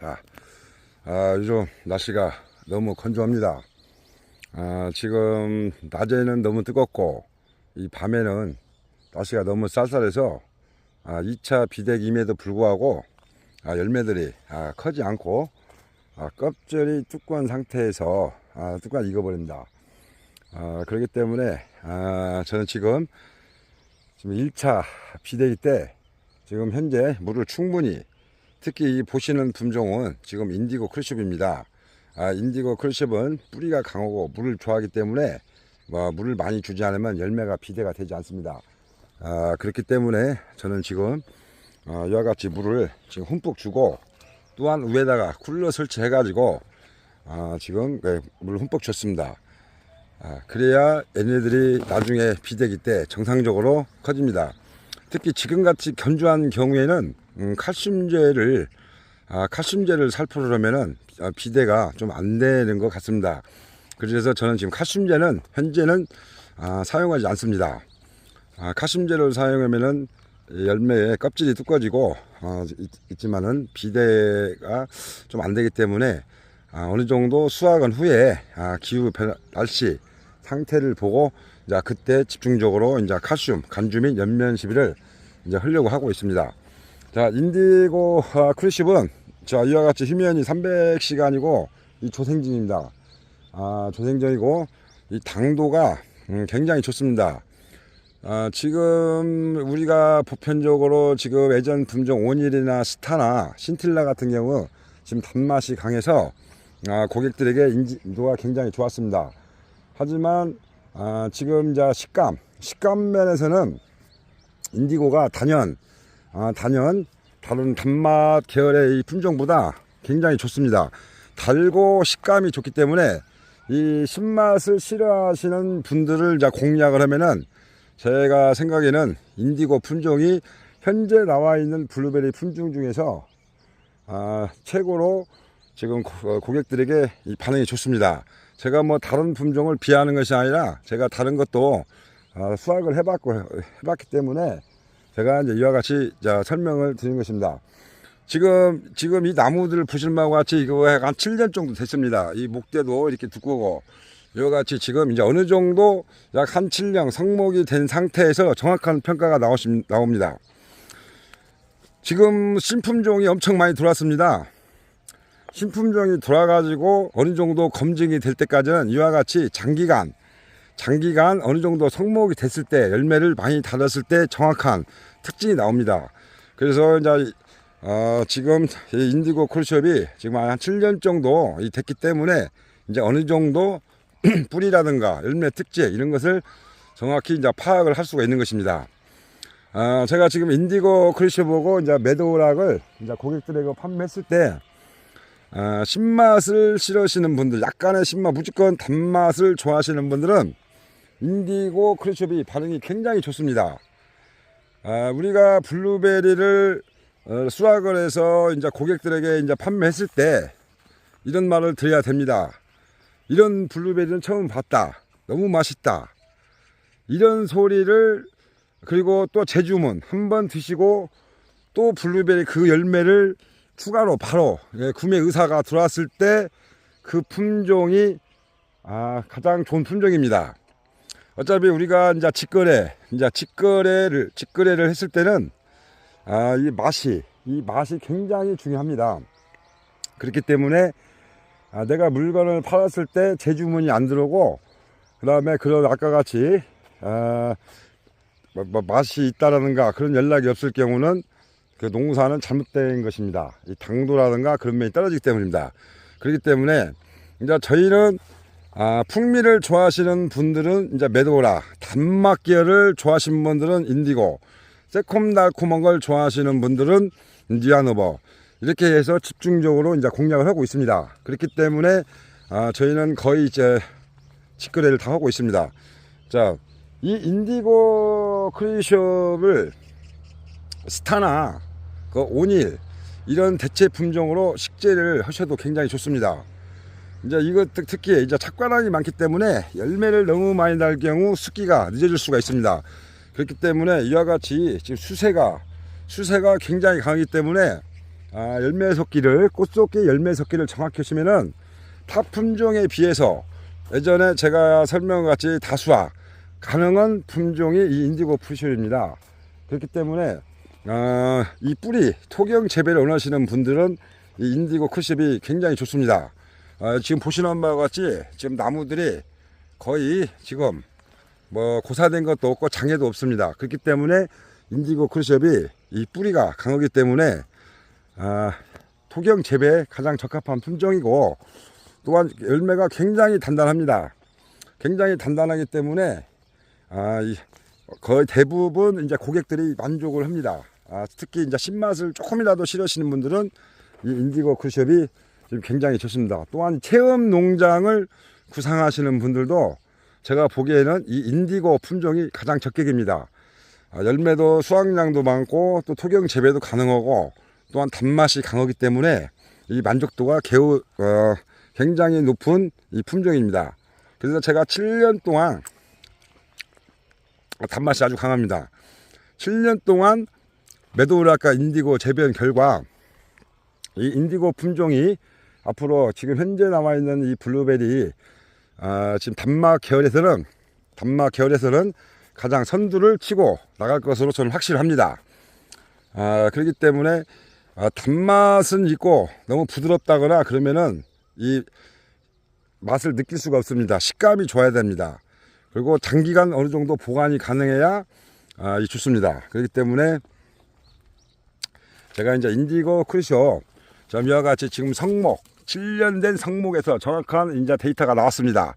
자, 아, 요즘 날씨가 너무 건조합니다. 아, 지금 낮에는 너무 뜨겁고 이 밤에는 날씨가 너무 쌀쌀해서 아, 2차 비대기임에도 불구하고 아, 열매들이 아, 커지 않고 아, 껍질이 두꺼운 상태에서 아, 뚜껑 익어버린다. 아, 그렇기 때문에 아, 저는 지금 지금 1차 비대기 때 지금 현재 물을 충분히 특히 이 보시는 품종은 지금 인디고 크루십입니다. 아, 인디고 크루십은 뿌리가 강하고 물을 좋아하기 때문에 뭐 물을 많이 주지 않으면 열매가 비대가 되지 않습니다. 아, 그렇기 때문에 저는 지금 어, 이와 같이 물을 지금 흠뻑 주고 또한 위에다가 쿨러 설치해 가지고 아, 지금 네, 물을 흠뻑 줬습니다. 아, 그래야 얘네들이 나중에 비대기 때 정상적으로 커집니다. 특히 지금같이 견주한 경우에는 음, 칼슘제를 아, 칼슘제를 살포하려면은 아, 비대가 좀 안 되는 것 같습니다. 그래서 저는 지금 칼슘제는 현재는 아, 사용하지 않습니다. 아, 칼슘제를 사용하면은 열매의 껍질이 두꺼지고 어, 있, 있지만은 비대가 좀 안 되기 때문에 아, 어느 정도 수확은 후에 아, 기후 변, 날씨 상태를 보고 이제 그때 집중적으로 이제 칼슘, 간주 및 연면 시비를 이제 하려고 하고 있습니다. 자, 인디고 아, 크루십은 자, 이와 같이 휴면이 300시간이고 이 조생진입니다. 아, 조생전이고 이 당도가 음, 굉장히 좋습니다. 아, 지금 우리가 보편적으로 지금 예전 품종 오닐이나 스타나 신틸라 같은 경우 지금 단맛이 강해서 아, 고객들에게 인지도가 굉장히 좋았습니다. 하지만 아, 지금 이제 식감, 식감 면에서는 인디고가 단연, 아, 단연 다른 단맛 계열의 이 품종보다 굉장히 좋습니다. 달고 식감이 좋기 때문에 이 신맛을 싫어하시는 분들을 공략을 하면은 제가 생각에는 인디고 품종이 현재 나와 있는 블루베리 품종 중에서 아, 최고로 지금 고- 고객들에게 이 반응이 좋습니다. 제가 뭐 다른 품종을 비하하는 것이 아니라 제가 다른 것도 아, 수확을 해봤고 해봤기 때문에 제가 이제 이와 같이 자, 설명을 드린 것입니다. 지금 지금 이 나무들 보실 바와 같이 이거 한 7년 정도 됐습니다. 이 목대도 이렇게 두꺼고 이와 같이 지금 이제 어느 정도 약 한 7년 성목이 된 상태에서 정확한 평가가 나오십, 나옵니다. 지금 신품종이 엄청 많이 들어왔습니다. 신품종이 돌아가지고 어느 정도 검증이 될 때까지는 이와 같이 장기간 장기간 어느 정도 성목이 됐을 때 열매를 많이 달았을 때 정확한 특징이 나옵니다. 그래서 이제 어, 지금 이 인디고 콜숍이 지금 한 7년 정도 이 됐기 때문에 이제 어느 정도 뿌리라든가 열매 특징 이런 것을 정확히 이제 파악을 할 수가 있는 것입니다. 아, 제가 지금 인디고 크리쇼보고 이제 매도락을 이제 고객들에게 판매했을 때 아, 신맛을 싫어하시는 분들, 약간의 신맛, 무조건 단맛을 좋아하시는 분들은 인디고 크리숍이 반응이 굉장히 좋습니다. 아, 우리가 블루베리를 어, 수확을 해서 이제 고객들에게 이제 판매했을 때 이런 말을 드려야 됩니다. 이런 블루베리는 처음 봤다. 너무 맛있다. 이런 소리를 그리고 또 재주문 한 번 드시고 또 블루베리 그 열매를 추가로 바로 예, 구매 의사가 들어왔을 때 그 품종이 아, 가장 좋은 품종입니다. 어차피 우리가 이제 직거래, 이제 직거래를 직거래를 했을 때는 아, 이 맛이 이 맛이 굉장히 중요합니다. 그렇기 때문에 아, 내가 물건을 팔았을 때 재주문이 안 들어오고 그 다음에 그런 아까 같이 아, 뭐, 뭐 맛이 있다라든가 그런 연락이 없을 경우는 그 농사는 잘못된 것입니다. 이 당도라든가 그런 면이 떨어지기 때문입니다. 그렇기 때문에 이제 저희는 아, 풍미를 좋아하시는 분들은 이제 메도라, 단맛 계열을 좋아하시는 분들은 인디고, 새콤달콤한 걸 좋아하시는 분들은 니아노버 이렇게 해서 집중적으로 이제 공략을 하고 있습니다. 그렇기 때문에 아, 저희는 거의 이제 직거래를 다 하고 있습니다. 자, 이 인디고 크리숍을 스타나 그 오닐 이런 대체 품종으로 식재를 하셔도 굉장히 좋습니다. 이제 이것 특- 특히 이제 착과량이 많기 때문에 열매를 너무 많이 달 경우 숙기가 늦어질 수가 있습니다. 그렇기 때문에 이와 같이 지금 수세가 수세가 굉장히 강하기 때문에 아, 열매 섞기를 꽃속기 열매 섞기를 정확히 하시면은 타 품종에 비해서 예전에 제가 설명 같이 다수화 가능한 품종이 이 인디고 푸시입니다. 그렇기 때문에 어, 이 뿌리 토경 재배를 원하시는 분들은 이 인디고 쿠십이 굉장히 좋습니다. 어, 지금 보시는 바와 같이 지금 나무들이 거의 지금 뭐 고사된 것도 없고 장애도 없습니다. 그렇기 때문에 인디고 크루셉이 이 뿌리가 강하기 때문에 아, 토경 재배에 가장 적합한 품종이고 또한 열매가 굉장히 단단합니다. 굉장히 단단하기 때문에 아, 이, 거의 대부분 이제 고객들이 만족을 합니다. 아, 특히 이제 신맛을 조금이라도 싫으시는 분들은 이 인디고 크루셉이 지금 굉장히 좋습니다. 또한 체험 농장을 구상하시는 분들도 제가 보기에는 이 인디고 품종이 가장 적격입니다. 아, 열매도 수확량도 많고 또 토경 재배도 가능하고 또한 단맛이 강하기 때문에 이 만족도가 개우, 어, 굉장히 높은 이 품종입니다. 그래서 제가 7년 동안 단맛이 아주 강합니다. 7년 동안 메도우라카 인디고 재배한 결과 이 인디고 품종이 앞으로 지금 현재 남아 있는 이 블루베리 아, 지금 단막 계열에서는 단막 계열에서는 가장 선두를 치고 나갈 것으로 저는 확실합니다. 아, 그렇기 때문에 아, 단맛은 있고 너무 부드럽다거나 그러면은 이 맛을 느낄 수가 없습니다. 식감이 좋아야 됩니다. 그리고 장기간 어느 정도 보관이 가능해야 아, 이 좋습니다. 그렇기 때문에 제가 이제 인디고 크리쇼 점유와 같이 지금 성목 7년 된 성목에서 정확한 이제 데이터가 나왔습니다.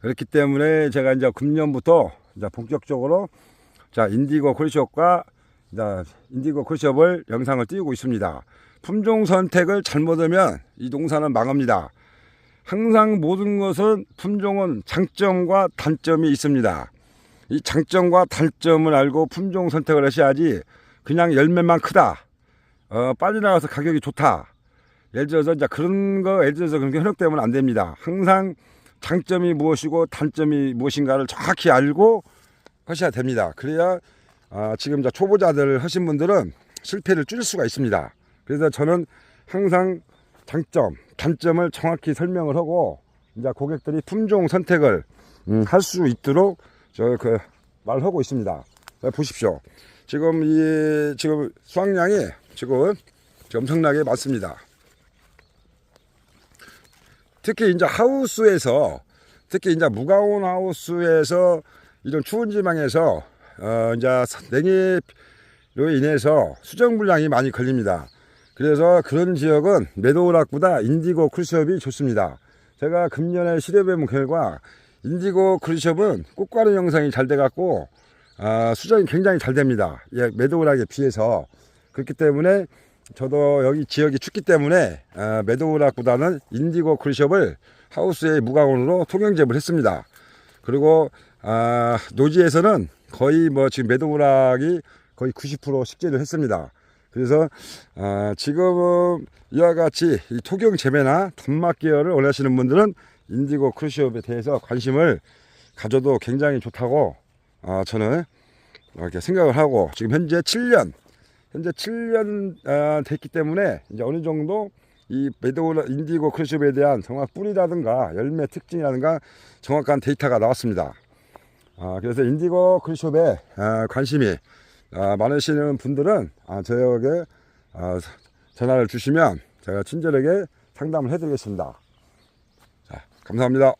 그렇기 때문에 제가 이제 금년부터 이제 본격적으로 자 인디고 이제 인디고 크리숍을 영상을 띄우고 있습니다. 품종 선택을 잘못하면 이 농사는 망합니다. 항상 모든 것은 품종은 장점과 단점이 있습니다. 이 장점과 단점을 알고 품종 선택을 하셔야지 그냥 열매만 크다. 어, 빨리 나가서 가격이 좋다. 예를 들어서 이제 그런 거 예를 들어서 그런 게 현혹되면 안 됩니다. 항상 장점이 무엇이고 단점이 무엇인가를 정확히 알고 하셔야 됩니다. 그래야 아, 지금 이제 초보자들 하신 분들은 실패를 줄일 수가 있습니다. 그래서 저는 항상 장점, 단점을 정확히 설명을 하고 이제 고객들이 품종 선택을 음, 할 수 있도록 저 그 말하고 있습니다. 자, 보십시오. 지금 이 지금 수확량이 지금 엄청나게 많습니다. 특히 이제 하우스에서 특히 이제 무가온 하우스에서 이런 추운 지방에서 어 이제 냉해로 인해서 수정 불량이 많이 걸립니다. 그래서 그런 지역은 메도우락보다 인디고 크루숍이 좋습니다. 제가 금년에 시대배문 결과 인디고 크루숍은 꽃가루 영상이 잘 돼갖고 아, 수정이 굉장히 잘 됩니다. 예, 메도우락에 비해서 그렇기 때문에 저도 여기 지역이 춥기 때문에 아, 메도우락보다는 인디고 크루숍을 하우스에 무가온으로 통영접을 했습니다. 그리고 아, 노지에서는 거의 뭐 지금 메도우락이 거의 90% 식재를 했습니다. 그래서 아, 지금은 이와 같이 이 토경 재배나 단막 계열을 원하시는 분들은 인디고 크루시업에 대해서 관심을 가져도 굉장히 좋다고 아, 저는 이렇게 생각을 하고 지금 현재 7년 현재 7년 아, 됐기 때문에 이제 어느 정도 이 메도우 인디고 크루시업에 대한 정확 뿌리라든가 열매 특징이라든가 정확한 데이터가 나왔습니다. 아, 그래서 인디고 크루시업에 아, 관심이 아, 많으시는 분들은 아, 저에게 아, 전화를 주시면 제가 친절하게 상담을 해드리겠습니다. 자, 감사합니다.